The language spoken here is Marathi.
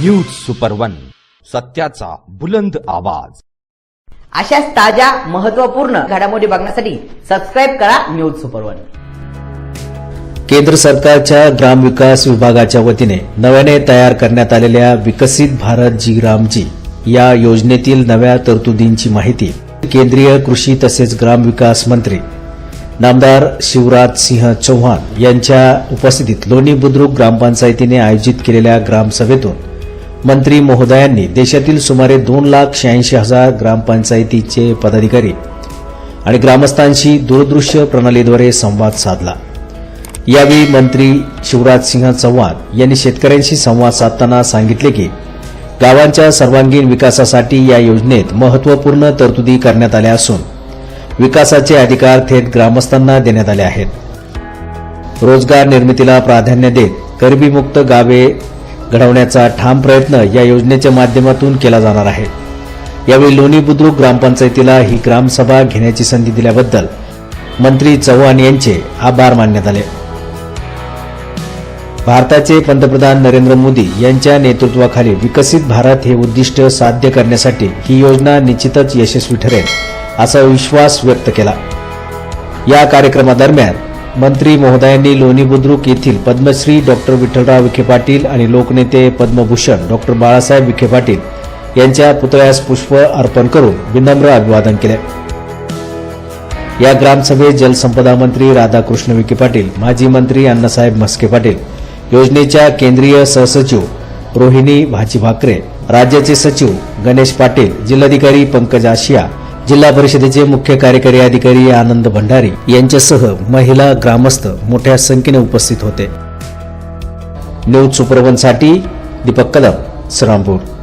न्यूज सुपर वन सत्याचा बुलंद आवाज. अशाच ताज्या महत्त्वपूर्ण घडामोडी बघण्यासाठी सबस्क्राईब करा न्यूज सुपर वन केंद्र सरकारच्या ग्रामविकास विभागाच्या वतीने नव्याने तयार करण्यात आलेल्या विकसित भारत जी रामजी या योजनेतील नव्या तरतुदींची माहिती केंद्रीय कृषी तसेच ग्रामविकास मंत्री नामदार शिवराज सिंह चौहान यांच्या उपस्थितीत लोणी बुद्रुक ग्रामपंचायतीने आयोजित केलेल्या ग्रामसभेतून मंत्री महोदयांनी देशातील सुमारे दोन लाख शहाऐंशी हजार ग्रामपंचायतीचे पदाधिकारी आणि ग्रामस्थांशी दूरदृश्य प्रणालीद्वारे संवाद साधला. यावेळी मंत्री शिवराज सिंह चौहान यांनी शेतकऱ्यांशी संवाद साधताना सांगितले की गावांच्या सर्वांगीण विकासासाठी या योजनेत महत्त्वपूर्ण तरतुदी करण्यात आल्या असून विकासाचे अधिकार थेट ग्रामस्थांना देण्यात आले आहेत. रोजगार निर्मितीला प्राधान्य देत गरिबीमुक्त गावे घडवण्याचा ठाम प्रयत्न या योजनेच्या माध्यमातून केला जाणार आहे. यावेळी लोणी बुद्रुक ग्रामपंचायतीला ही ग्रामसभा घेण्याची संधी दिल्याबद्दल मंत्री चव्हाण यांचे आभार मानण्यात आले. भारताचे पंतप्रधान नरेंद्र मोदी यांच्या नेतृत्वाखाली विकसित भारत हे उद्दिष्ट साध्य करण्यासाठी ही योजना निश्चितच यशस्वी ठरेल असा विश्वास व्यक्त केला. या कार्यक्रमादरम्यान मंत्री महोदयांनी लोणी बुद्रुक येथील पद्मश्री डॉक्टर विठ्ठलराव विखे पाटील आणि लोकनेते पद्मभूषण डॉक्टर बाळासाहेब विखे पाटील यांच्या पुतळ्यास पुष्प अर्पण करून विनम्र अभिवादन केले. या ग्रामसभेत जलसंपदा मंत्री राधाकृष्ण विखे पाटील माजी मंत्री अण्णासाहेब म्हस्के पाटील योजनेच्या केंद्रीय सहसचिव रोहिणी भाची भाकरे राज्याचे सचिव गणेश पाटील जिल्हाधिकारी पंकज आशिया जिल्हा परिषदेचे मुख्य कार्यकारी अधिकारी आनंद भंडारी यांच्यासह महिला ग्रामस्थ मोठ्या संख्येने उपस्थित होते. न्यूज सुपरवनसाठी दीपक कदम श्रीरामपूर.